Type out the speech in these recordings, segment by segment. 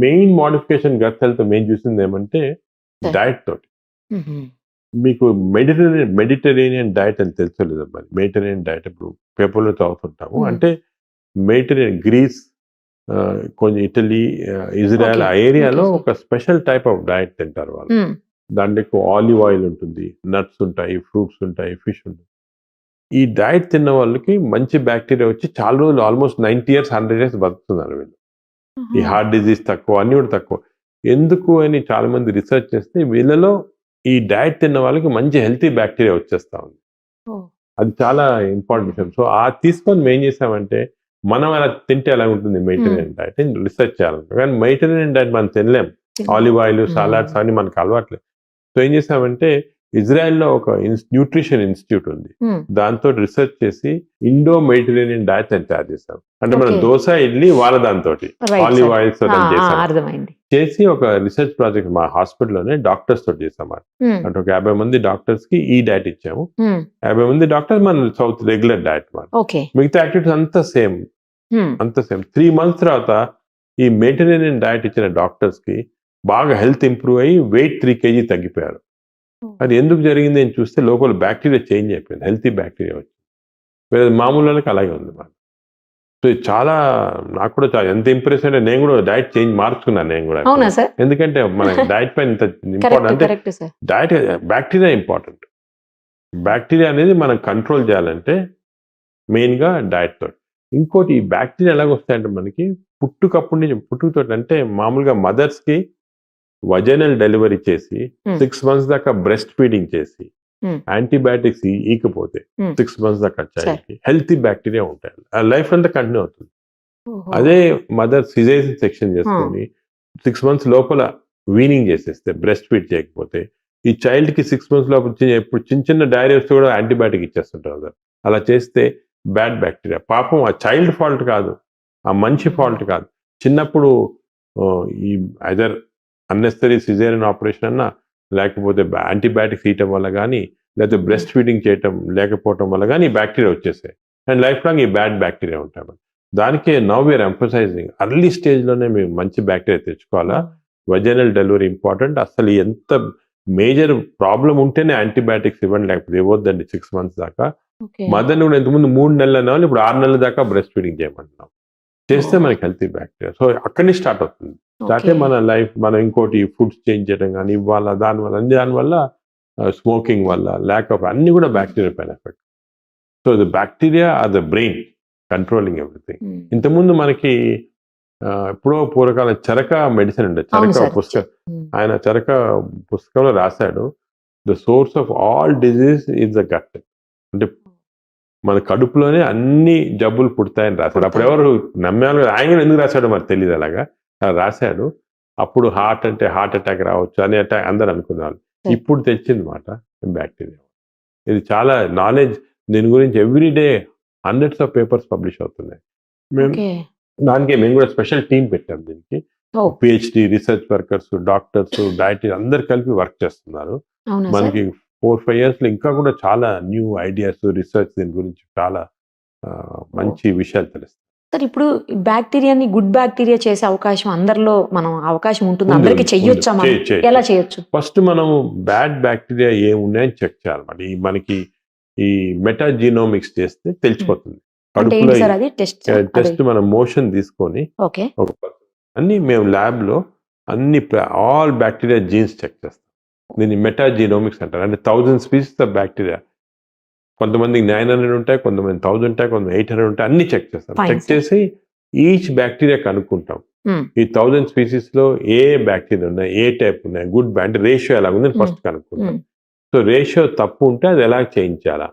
Main modification gut health main చూసింది ఏమంటే. Diet తోటి. మీకు మెడిటరేనియన్ మెడిటరేనియన్ డయట్ అని తెలుసలేదు మరి మెడిటరేనియన్ డయట్ ఇప్పుడు పేపర్లో చదువుతుంటాము. అంటే మెడిటరేనియన్ గ్రీస్ కొంచెం ఇటలీ ఇజ్రాయెల్ ఆ. ఏరియాలో. ఒక స్పెషల్ టైప్ ఆఫ్ డయట్ తింటారు వాళ్ళు. దాంట్లో ఎక్కువ ఆలివ్ ఆయిల్ ఉంటుంది నట్స్ ఉంటాయి ఫ్రూట్స్ ఉంటాయి ఫిష్ ఉంటుంది ఈ డయట్ తిన్న వాళ్ళకి మంచి బ్యాక్టీరియా వచ్చి చాలా రోజులు almost ninety years hundred years బతుకుతున్నారు వీళ్ళు ఈ హార్ట్ డిజీజ్ తక్కువ అన్ని కూడా తక్కువ. ఎందుకు అని చాలా మంది రీసెర్చ్ చేస్తే వీళ్ళలో ఈ డయట్ తిన్న వాళ్ళకి మంచి హెల్తీ బ్యాక్టీరియా వచ్చేస్తా ఉంది. అది చాలా ఇంపార్టెంట్ విషయం. సో ఆ తీసుకొని మేము ఏం చేసామంటే మనం అలా తింటే ఎలా ఉంటుంది మెయిటరేనియన్ డయట్ రీసెర్చ్ చేయాలంటే కానీ మెయిటరేనియన్ డయట్ మనం తినలేం. Olive oil. సలాడ్స్ అన్ని మనకు అలవాట్లేదు సో ఏం చేసామంటే ఇజ్రాయెల్లో ఒక న్యూట్రిషన్ ఇన్స్టిట్యూట్ ఉంది. దాంతో రీసెర్చ్ చేసి ఇండో మెడిటరేనియన్ డయట్ అని తయారు చేసాం అంటే మనం. దోశ ఇడ్లీ వాళ్ళ దాంతో ఆలివ్. ఆయిల్స్ చేసాం ఒక రీసెర్చ్ ప్రాజెక్ట్ మా హాస్పిటల్లోనే డాక్టర్స్ తోటి చేసాం. అంటే ఒక యాభై మంది డాక్టర్స్కి ఈ డయట్ ఇచ్చాము. యాభై మంది డాక్టర్స్ మన సౌత్ రెగ్యులర్ ఓకే మిగతా యాక్టివిటీస్ అంతా సేమ్. అంత సేమ్ త్రీ మంత్స్ తర్వాత ఈ మెడిటరేనియన్ డయట్ ఇచ్చిన డాక్టర్స్కి బాగా హెల్త్ ఇంప్రూవ్ అయ్యి వెయిట్ త్రీ కేజీ తగ్గిపోయారు అది ఎందుకు జరిగింది అని చూస్తే లోపల బ్యాక్టీరియా చేంజ్ అయిపోయింది హెల్తీ బ్యాక్టీరియా వచ్చి వేరే మామూలు వాళ్ళకి అలాగే ఉంది మాట సో చాలా నాకు కూడా చాలా ఎంత ఇంప్రెస్ అంటే నేను కూడా డైట్ చేంజ్ మార్చుకున్నాను నేను కూడా ఎందుకంటే మన డైట్ పైన ఇంత ఇంపార్టెంట్ అంటే డయట్ బ్యాక్టీరియా ఇంపార్టెంట్. బ్యాక్టీరియా అనేది మనం కంట్రోల్ చేయాలంటే మెయిన్గా డయట్ తోటి. ఇంకోటి ఈ బ్యాక్టీరియా ఎలాగ వస్తాయంటే మనకి పుట్టుకప్పటి నుంచి పుట్టుకతో అంటే మామూలుగా మదర్స్కి వజనల్ డెలివరీ చేసి Hmm. సిక్స్ మంత్స్ దాకా బ్రెస్ట్ ఫీడింగ్ చేసి Hmm. యాంటీబయాటిక్స్ ఈకపోతే Hmm. సిక్స్ మంత్స్ దాకా. చైల్డ్కి హెల్తీ బ్యాక్టీరియా ఉంటాయి ఆ లైఫ్ అంతా కంటిన్యూ అవుతుంది. అదే మదర్ సిజేషన్ సెక్షన్ చేసుకొని సిక్స్ మంత్స్ లోపల వీనింగ్ చేసేస్తే బ్రెస్ట్ ఫీడ్ చేయకపోతే ఈ చైల్డ్కి సిక్స్ మంత్స్ లోపల ఇప్పుడు చిన్న చిన్న డైరీ వస్తే కూడా యాంటీబయాటిక్ ఇచ్చేస్తుంటారు కదా అలా చేస్తే బ్యాడ్ బ్యాక్టీరియా పాపం ఆ చైల్డ్ ఫాల్ట్ కాదు ఆ మంచి ఫాల్ట్ కాదు చిన్నప్పుడు ఈ ఐదర్ అన్నెసరీ సిజేరియన్ ఆపరేషన్ అన్నా లేకపోతే యాంటీబయాటిక్స్ ఇవ్వటం వల్ల కానీ లేకపోతే బ్రెస్ట్ ఫీడింగ్ చేయటం లేకపోవటం వల్ల కానీ బ్యాక్టీరియా వచ్చేసాయి. అండ్ లైఫ్ లాంగ్ ఈ బ్యాడ్ బ్యాక్టీరియా ఉంటాయి మనకి. దానికే నవ్ వీఆర్ ఎంఫసైజింగ్ అర్లీ స్టేజ్లోనే మేము మంచి బ్యాక్టీరియా తెచ్చుకోవాలా? వజనల్ డెలివరీ ఇంపార్టెంట్ అసలు ఎంత మేజర్ ప్రాబ్లం ఉంటేనే యాంటీబయాటిక్స్ ఇవ్వండి లేకపోతే ఇవ్వద్దండి సిక్స్ మంత్స్ దాకా. మదర్ని కూడా ఇంతకుముందు మూడు నెలలు అన్న వాళ్ళు ఇప్పుడు ఆరు నెలల దాకా బ్రెస్ట్ ఫీడింగ్ చేయమంటున్నాం చేస్తే మనకి హెల్తీ బ్యాక్టీరియా సో అక్కడి నుంచి స్టార్ట్ అవుతుంది స్టార్ట్ ఓకే. మన లైఫ్ మనం ఇంకోటి ఫుడ్స్ చేంజ్ చేయడం కానీ ఇవ్వాలా దానివల్ల అన్ని దానివల్ల స్మోకింగ్ వల్ల ల్యాక్ ఆఫ్ అన్ని కూడా బ్యాక్టీరియా పైన effect so the bacteria are the brain controlling everything. ఇంతకుముందు మనకి ఎప్పుడో పూర్వకాలం చరక మెడిసిన్ ఉండే చరక. పుస్తకం మ్మ్. ఆయన చరక పుస్తకంలో రాశాడు the source of all disease is the gut అంటే మన కడుపులోనే అన్ని జబ్బులు పుడతాయని రాశాడు. అప్పుడు ఎవరు నమ్మేవాళ్ళు కాదు. ఆయన ఎందుకు రాశాడో మరి తెలియదు అలాగా. అలా రాశాడు. అప్పుడు హార్ట్ అంటే హార్ట్ అటాక్ రావచ్చు అని అటాక్ అందరు అనుకున్నారు Right. ఇప్పుడు తెచ్చింది మాట బ్యాక్టీరియా. ఇది చాలా నాలెడ్జ్. దీని గురించి every day hundreds of papers publish అవుతున్నాయి. మేము దానికి మేము కూడా స్పెషల్ టీం పెట్టాం దీనికి. PhD research workers doctors deity అందరు కలిపి వర్క్ చేస్తున్నారు. మనకి ఫోర్ ఫైవ్ ఇయర్స్లో ఇంకా కూడా చాలా న్యూ ఐడియాస్ రీసెర్చ్ దీని గురించి చాలా మంచి విషయాలు తెలుస్తాయి. సార్ ఇప్పుడు బ్యాక్టీరియాని గుడ్ బ్యాక్టీరియా చేసే అవకాశం అందరిలో మనం అవకాశం ఉంటుంది. అందరికి చెయ్యొచ్చా ఎలా చేయొచ్చు ఫస్ట్ మనం బ్యాడ్ బ్యాక్టీరియా ఏమున్నాయని చెక్ చేయాలన్నమాట. ఈ మనకి ఈ మెటాజీనోమిక్స్ చేస్తే తెలిసిపోతుంది. టెస్ట్ మనం మోషన్ తీసుకొని అన్ని మేము ల్యాబ్లో అన్ని ఆల్ బ్యాక్టీరియా జీన్స్ చెక్ చేస్తాం. దీన్ని మెటాజీనోమిక్స్ అంటారు. అంటే థౌజండ్ స్పీసెస్ ఆఫ్ బ్యాక్టీరియా కొంతమందికి నైన్ హండ్రెడ్ ఉంటాయి కొంతమంది థౌజండ్ ఉంటాయి కొంతమంది ఎయిట్ హండ్రెడ్ ఉంటాయి. అన్ని చెక్ చేస్తాం. చెక్. చేసి ఈచ్ బ్యాక్టీరియా కనుక్కుంటాం. Hmm. ఈ థౌజండ్ స్పీసీస్లో ఏ బ్యాక్టీరియా ఉన్నాయి ఏ టైప్ ఉన్నాయి గుడ్ అంటే రేషియో ఎలా ఉంది ఫస్ట్ కనుక్కుంటాం. సో రేషియో తప్పు ఉంటే అది ఎలా చేయించాలా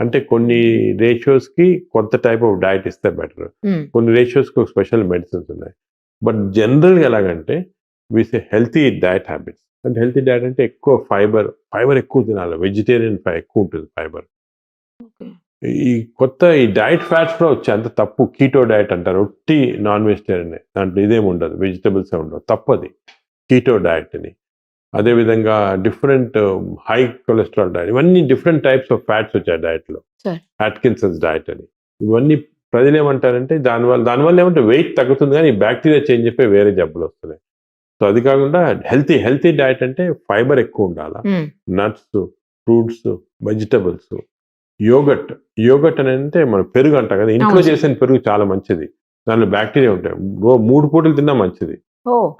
అంటే కొన్ని రేషియోస్కి కొంత టైప్ ఆఫ్ డైట్ ఇస్తే బెటర్ కొన్ని రేషియోస్కి ఒక స్పెషల్ మెడిసిన్స్ ఉన్నాయి. బట్ జనరల్గా ఎలాగంటే విత్ హెల్తీ డయట్ హ్యాబిట్స్ అంటే హెల్తీ డయట్ అంటే ఎక్కువ ఫైబర్ ఫైబర్ ఎక్కువ తినాలి. వెజిటేరియన్ ఎక్కువ ఉంటుంది ఫైబర్. ఈ కొత్త ఈ డైట్ ఫ్యాట్స్ కూడా వచ్చాయి. అంత తప్పు. కీటో డయట్ అంటారు. ఒట్టి నాన్ వెజిటేరియన్. దాంట్లో ఇదేం ఉండదు. వెజిటబుల్స్ ఉండవు. తప్పది. కీటో డయట్ అని అదేవిధంగా డిఫరెంట్ హై కొలెస్ట్రాల్ డయట్ ఇవన్నీ డిఫరెంట్ టైప్స్ ఆఫ్ ఫ్యాట్స్ వచ్చాయి Sure. అట్కిన్సన్స్ డయట్ అని. ఇవన్నీ ప్రజలు ఏమంటారంటే దానివల్ల దానివల్ల ఏమంటే వెయిట్ తగ్గుతుంది కానీ బ్యాక్టీరియా చేంజ్ అయిపోయి వేరే జబ్బులు వస్తున్నాయి. సో అది కాకుండా హెల్తీ హెల్తీ డయట్ అంటే ఫైబర్ ఎక్కువ ఉండాలి? Nuts fruits vegetables yogurt. Yogurt అని అంటే మన పెరుగు అంటాం కదా? ఇంట్లో. చేసిన పెరుగు చాలా మంచిది. దానిలో బ్యాక్టీరియా ఉంటాయి. మూడు పూటలు తిన్నా మంచిది.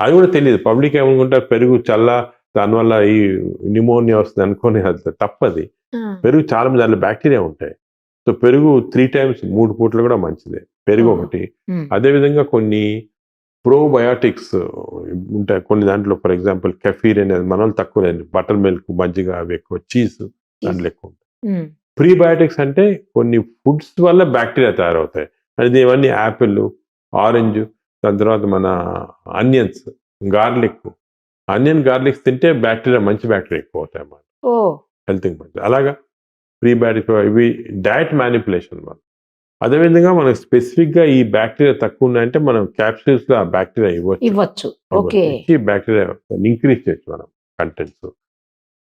అది కూడా తెలియదు. పబ్లిక్ ఏమనుకుంటారు పెరుగు చల్ల దానివల్ల ఈ నిమోనియా వస్తుంది అనుకోని అది తప్పది. పెరుగు చాలా మంది దాంట్లో బ్యాక్టీరియా ఉంటాయి. సో పెరుగు త్రీ టైమ్స్ మూడు పూటలు కూడా మంచిదే. పెరుగు. ఒకటి. అదేవిధంగా కొన్ని ప్రోబయాటిక్స్ ఉంటాయి. కొన్ని దాంట్లో ఫర్ ఎగ్జాంపుల్ కెఫీర్ అనేది మన తక్కువ లేదు బటర్ మిల్క్ మజ్జిగ అవి ఎక్కువ చీజ్ దాంట్లో ఎక్కువ ఉంటాయి. ప్రీబయాటిక్స్ అంటే కొన్ని ఫుడ్స్ వల్ల బ్యాక్టీరియా తయారవుతాయి. అది ఇవన్నీ యాపిల్ ఆరెంజ్ దాని తర్వాత మన ఆనియన్స్ గార్లిక్ ఆనియన్ గార్లిక్స్ తింటే బ్యాక్టీరియా మంచి బ్యాక్టీరియా ఎక్కువ అవుతాయి అన్నమాట ఓ హెల్త్కి మంచిది. అలాగా ప్రీబయాటిక్ ఇవి డయట్ మ్యానిపులేషన్ మనం అదేవిధంగా మనకు స్పెసిఫిక్గా ఈ బ్యాక్టీరియా తక్కువ ఉన్నాయంటే మనం క్యాప్సూల్స్లో ఆ బ్యాక్టీరియా ఇవ్వచ్చు. ఇవ్వచ్చు. ఓకే. బ్యాక్టీరియా ఇంక్రీజ్ చేయొచ్చు మనం కంటెంట్స్.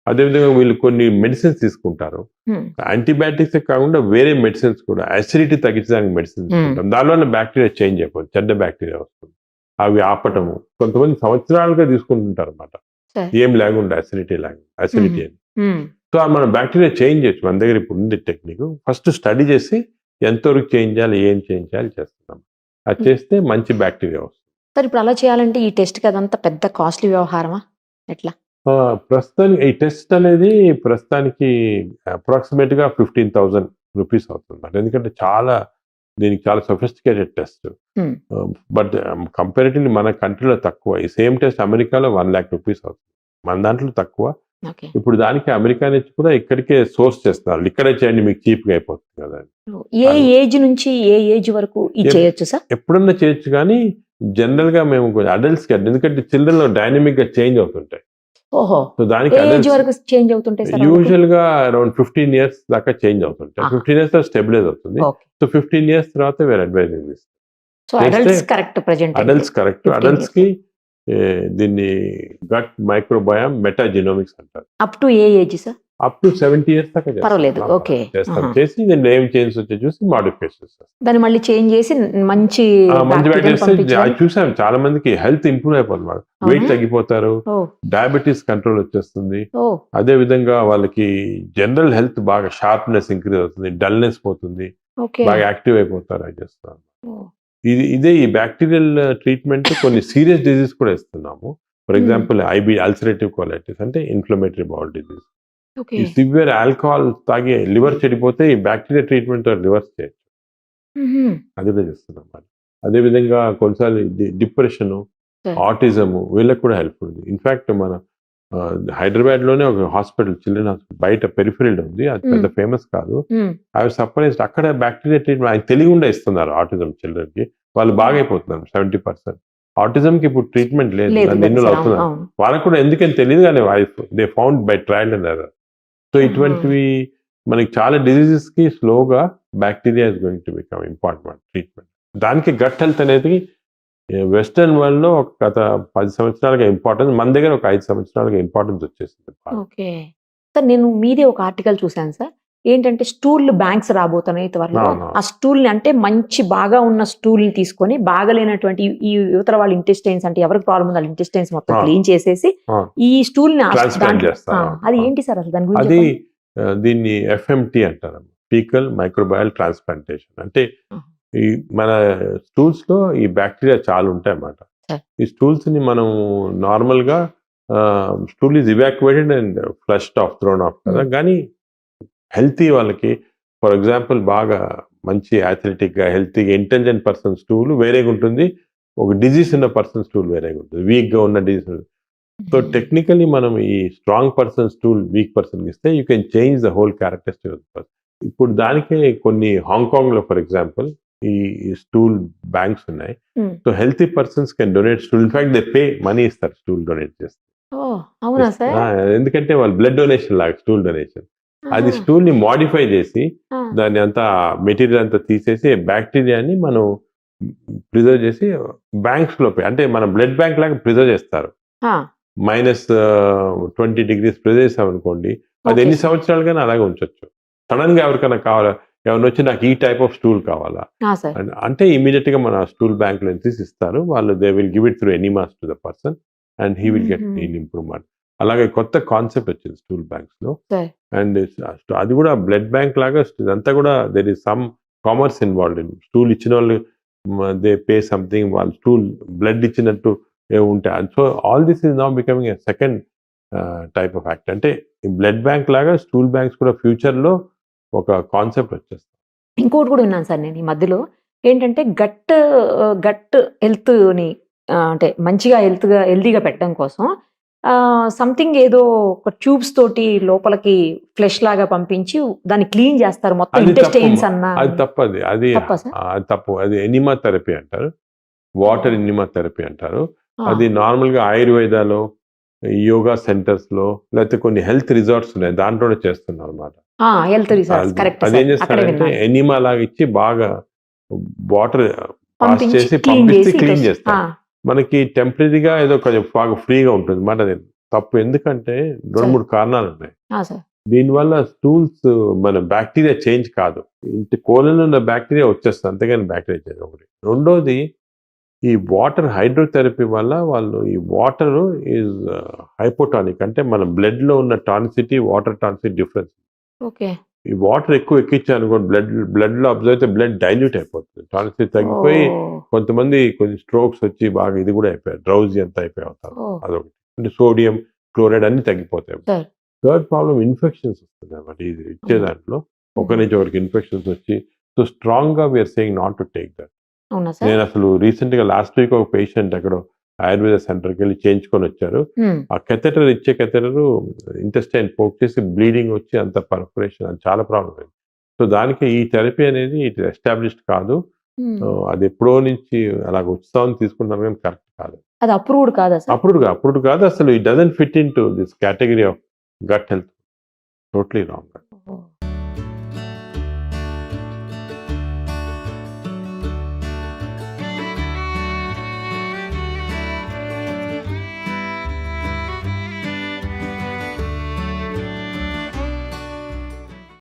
అదేవిధంగా వీళ్ళు కొన్ని మెడిసిన్స్ తీసుకుంటారు. యాంటీబయాటిక్స్ కాకుండా వేరే మెడిసిన్స్ కూడా అసిడిటీ తగ్గించడానికి మెడిసిన్స్. తీసుకుంటాం. దానివల్ల బ్యాక్టీరియా చేంజ్ అయిపోతుంది చెడ్డ బ్యాక్టీరియా వస్తుంది. అవి ఆపటము కొంతమంది సంవత్సరాలుగా తీసుకుంటుంటారు అనమాట. ఏం లేకుండా అసిడిటీ లేకుండా అసిడిటీ అని. సో మనం బ్యాక్టీరియా చేంజ్ చేయొచ్చు. మన దగ్గర ఇప్పుడు ఉంది టెక్నిక్. ఫస్ట్ స్టడీ చేసి ఎంతవరకు చేంజ్ చేయాలి ఏం చేంజ్ చేయాలి చేస్తున్నాం. అది చేస్తే మంచి బ్యాక్టీరియా వస్తుంది. సార్ ఇప్పుడు అలా చేయాలంటే ఈ టెస్ట్ కదంతా పెద్ద కాస్ట్లీ వ్యవహారమా? ఎట్లా? ప్రస్తుతానికి ఈ టెస్ట్ అనేది ప్రస్తుతానికి అప్రాక్సిమేట్గా ఫిఫ్టీన్ థౌసండ్ రూపీస్ అవుతుంది ఎందుకంటే చాలా దీనికి చాలా సొఫిస్టికేటెడ్ టెస్ట్. బట్ కంపారిటివ్లీ మన కంట్రీలో తక్కువ. ఈ సేమ్ టెస్ట్ అమెరికాలో వన్ ల్యాక్ రూపీస్ అవుతుంది. మన దాంట్లో తక్కువ. ఇప్పుడు దానికి అమెరికా నుంచి కూడా ఇక్కడికే సోర్స్ చేస్తున్నారు. ఇక్కడే చేయండి మీకు చీప్గా అయిపోతుంది కదా ఏ ఏజ్ నుంచి ఏ ఏజ్ వరకు చేయొచ్చు సార్? ఎప్పుడన్నా చేయొచ్చు కానీ జనరల్గా మేము అడల్ట్స్కి ఎందుకంటే చిల్డ్రన్లో డైనమిక్గా చేంజ్ అవుతుంటాయి యూజువల్గా అరౌండ్ ఫిఫ్టీన్ ఇయర్స్ దాకా చేంజ్ అవుతుంటాయి. ఫిఫ్టీన్ ఇయర్స్ స్టెబిలైజ్ అవుతుంది. సో ఫిఫ్టీన్ ఇయర్స్ తర్వాత వేరే అడ్వైజింగ్ ఇస్తాం అడల్ట్స్ కరెక్ట్ అడల్ట్స్ కరెక్ట్. 15 అడల్ట్స్కి దీన్ని గట్ మైక్రోబయామ్ మెటాజినోమిక్స్ అంటారు. Up to A age sir? Up to seventy years దాకా. పర్వాలేదు, okay. చేస్తాం. చేసి దీన్ని ఏం చేంజ్ వచ్చే చూసి మాడిఫికేషన్ చేస్తాం దాన్ని మళ్ళీ చేంజ్ చేసి మంచి మంచి. అది చూసాం. చాలా మందికి హెల్త్ ఇంప్రూవ్ అయిపోతుంది వెయిట్? తగ్గిపోతారు. డయాబెటీస్ కంట్రోల్ వచ్చేస్తుంది. అదే విధంగా వాళ్ళకి జనరల్ హెల్త్ బాగా షార్ప్నెస్ ఇంక్రీజ్ అవుతుంది. డల్నెస్ పోతుంది. ఓకే. బాగా యాక్టివ్ అయిపోతారు అది చేస్తాం ఓ, ఇది ఇదే ఈ బ్యాక్టీరియల్ ట్రీట్మెంట్ కొన్ని సీరియస్ డిజీజ్ కూడా ఇస్తున్నాము. For. Example IB ulcerative colitis అంటే ఇన్ఫ్లమేటరీ బౌల్ డిజీజ్ ఈ సివియర్ ఆల్కహాల్ తాగి లివర్ చెడిపోతే ఈ బ్యాక్టీరియా ట్రీట్మెంట్ రివర్స్ చేయొచ్చు. మ్మ్. అది కూడా చేస్తున్నాం మరి అదే విధంగా కొన్నిసార్లు డిప్రెషన్. ఆటిజము వీళ్ళకి కూడా హెల్ప్ఫుల్ ఉంది. ఇన్ఫాక్ట్ మన హైదరాబాద్లోనే ఒక హాస్పిటల్ చిల్డ్రన్ హాస్పిటల్ బయట పెరిఫరీల్ ఉంది. అది పెద్ద ఫేమస్ కాదు. మ్మ్. అవి సర్ప్రైజ్డ్ అక్కడ బ్యాక్టీరియా ట్రీట్మెంట్ ఆయన తెలియకుండా ఇస్తున్నారు ఆటిజం చిల్డ్రన్కి వాళ్ళు బాగా అయిపోతున్నారు సెవెంటీ పర్సెంట్. ఆటిజం కి ఇప్పుడు ట్రీట్మెంట్ లేదు లేదు దాన్ని కదా ఎన్నో సార్, అవును, అవుతున్నారు. వాళ్ళకు కూడా ఎందుకని తెలియదు కానీ they found by trial and error. So ఇటువంటివి మనకి చాలా డిసీజెస్కి స్లోగా bacteria is going to become important treatment. దానికి గట్ హెల్త్ అనేది వెస్టర్న్ వరల్డ్లో ఒక గత పది సంవత్సరాలుగా ఇంపార్టెన్స్ మన దగ్గర ఒక ఐదు సంవత్సరాలుగా ఇంపార్టెన్స్ వచ్చేసింది ఓకే సార్ నేను మీదే ఒక ఆర్టికల్ చూశాను సార్ ఏంటంటే స్టూల్ బ్యాంక్స్ రాబోతున్నాయి త్వరలో. ఆ స్టూల్ని అంటే మంచి బాగా ఉన్న స్టూల్ని తీసుకొని బాగాలేనటువంటి ఈ- ఈ యువతల వాళ్ళ ఇంటెస్టైన్స్ అంటే ఎవరికి ప్రాబ్లం ఉంది వాళ్ళ ఇంటెస్టైన్స్ మొత్తం. క్లీన్ చేసేసి. ఈ స్టూల్ని అది. ఏంటి సార్ అసలు దాని గురించి అది దీన్ని ఎఫ్ఎంటి అంటారు ఫీకల్ మైక్రోబయల్ ట్రాన్స్ప్లాంటేషన్ అంటే. ఈ మన స్టూల్స్లో ఈ బ్యాక్టీరియా చాలా ఉంటాయి అన్నమాట. ఈ స్టూల్స్ని మనం నార్మల్గా stool is evacuated and flushed off thrown off కదా. Hmm. కానీ హెల్తీ వాళ్ళకి ఫర్ ఎగ్జాంపుల్ బాగా మంచి అథ్లెటిక్గా హెల్తీగా ఇంటెలిజెంట్ పర్సన్ స్టూల్ వేరేగా ఉంటుంది. ఒక డిజీజ్ ఉన్న పర్సన్ స్టూల్ వేరేగా ఉంటుంది. వీక్గా ఉన్న డిజీజ్ సో టెక్నికలీ మనం ఈ strong person stool weak person ఇస్తే you can change the whole characteristic ఇప్పుడు దానికే కొన్ని హాంకాంగ్లో ఫర్ ఎగ్జాంపుల్ ఈ స్టూల్ బ్యాంక్స్ ఉన్నాయి. So healthy persons can donate stool in fact they pay money ఇస్తారు స్టూల్ డొనేట్ చేస్తే అవునా సార్ ఎందుకంటే వాళ్ళు బ్లడ్ డొనేషన్ లాగా స్టూల్ డొనేషన్ అది. స్టూల్ని మాడిఫై చేసి ఆ. దాన్ని అంతా మెటీరియల్ అంతా తీసేసి బ్యాక్టీరియాని మనం ప్రిజర్వ్ చేసి బ్యాంక్స్లో అంటే మన బ్లడ్ బ్యాంక్ లాగా ప్రిజర్వ్ చేస్తారు మైనస్ ట్వంటీ డిగ్రీస్ ప్రిజర్వ్ చేసాం అనుకోండి అది ఎన్ని sir. సంవత్సరాలుగానే అలాగే ఉంచొచ్చు సడన్గా ఎవరికైనా కావాలా ఎవరిని వచ్చి నాకు ఈ టైప్ ఆఫ్ స్టూల్ కావాలా? అండ్ అంటే ఇమీడియట్గా మన స్టూల్ బ్యాంక్లో తీసి ఇస్తారు. వాళ్ళు they will give it through enemas to the person and he will get. Neel improvement అలాగే కొత్త కాన్సెప్ట్ వచ్చింది స్టూల్ బ్యాంక్స్లో. అండ్ అది కూడా బ్లడ్ బ్యాంక్ లాగా ఇదంతా కూడా there is some commerce involved in stool ఇచ్చిన వాళ్ళు దే పే సంథింగ్ వాళ్ళు స్టూల్ బ్లడ్ ఇచ్చినట్టు ఏ ఉంటాయి so all this is now becoming a second type of act అంటే బ్లడ్ బ్యాంక్ లాగా స్టూల్ బ్యాంక్స్ కూడా ఫ్యూచర్లో ఒక కాన్సెప్ట్ వచ్చేస్తుంది. ఇంకోటి కూడా విన్నాను సార్ నేను ఈ మధ్యలో. ఏంటంటే గట్ గట్ హెల్త్ని అంటే మంచిగా హెల్త్గా హెల్తీగా పెట్టడం కోసం సంథింగ్ ఏదో ఒక ట్యూబ్స్ తోటి లోపలికి ఫ్లెష్ లాగా పంపించి దాన్ని క్లీన్ చేస్తారు. మొత్తం ఇంటెస్టైన్స్. అన్న. అది తప్పది అది. తప్పా అది తప్పు. అది ఎనిమా థెరపీ అంటారు. వాటర్ ఎనిమా థెరపీ అంటారు. అది నార్మల్గా ఆయుర్వేదాలో యోగా సెంటర్స్లో లేకపోతే కొన్ని హెల్త్ రిసార్ట్స్ ఉన్నాయి. దాంట్లో చేస్తున్నారు అనమాట హెల్త్ రిసార్ట్స్ కరెక్ట్ అదేం అక్కడే చేస్తారంటే విన్నాను. ఎనిమా లాగా ఇచ్చి బాగా వాటర్ పాస్ చేసి పంపిస్తే క్లీన్ చేస్తారు. మనకి టెంపరీగా ఏదో కొంచెం బాగా ఫ్రీగా ఉంటుంది. మాట తప్పు. ఎందుకంటే రెండు. మూడు కారణాలు ఉన్నాయి. దీనివల్ల స్టూల్స్ మన బ్యాక్టీరియా చేంజ్ కాదు. ఇంటి కోలలో ఉన్న బ్యాక్టీరియా వచ్చేస్తుంది. అంతేగాని బ్యాక్టీరియా చేంజ్ ఒకటి రెండోది ఈ వాటర్ హైడ్రోథెరపీ వల్ల వాళ్ళు ఈ వాటర్ ఈజ్ హైపోటానిక్. అంటే మన blood లో ఉన్న టానిసిటీ వాటర్ టానిసిటీ డిఫరెన్స్. ఈ వాటర్ ఎక్కువ ఎక్కించానుకోండి బ్లడ్ బ్లడ్లో అబ్జర్వ్ అయితే బ్లడ్ డైల్యూట్ అయిపోతుంది. టానిసిటీ తగ్గిపోయి కొంతమంది కొన్ని స్ట్రోక్స్ వచ్చి బాగా ఇది కూడా అయిపోయారు డ్రౌజీ అంతా అయిపోయి అవుతారు అదొకటి. అంటే సోడియం క్లోరైడ్ అన్ని తగ్గిపోతాయి. థర్డ్ ప్రాబ్లం ఇన్ఫెక్షన్స్ వస్తుంది అన్నమాట. ఇది ఇచ్చే. దాంట్లో ఒక నుంచి ఒకరికి ఇన్ఫెక్షన్స్ వచ్చి సో స్ట్రాంగ్గా we're saying not to take that. నేను అసలు రీసెంట్గా లాస్ట్ వీక్ ఒక పేషెంట్ అక్కడ ఆయుర్వేద సెంటర్కి వెళ్ళి చేయించుకొని వచ్చారు. ఆ కెథెటర్ ఇచ్చే కెథెటర్ ఇంటెస్టైన్ పోక్ చేసి బ్లీడింగ్ వచ్చి అంత పర్ఫరేషన్ అది చాలా ప్రాబ్లం అయింది. సో దానికి ఈ థెరపీ అనేది ఇట్ ఎస్టాబ్లిష్డ్ కాదు. అది ఎప్పుడో నుంచి అలాగ ఉత్సాహం తీసుకుంటారు కానీ కరెక్ట్ కాదు. అది అప్రూవ్డ్ కాదా సార్? అప్పుడు కా- అప్పుడు కాదు. అసలు it doesn't fit into this category of gut health. Totally wrong.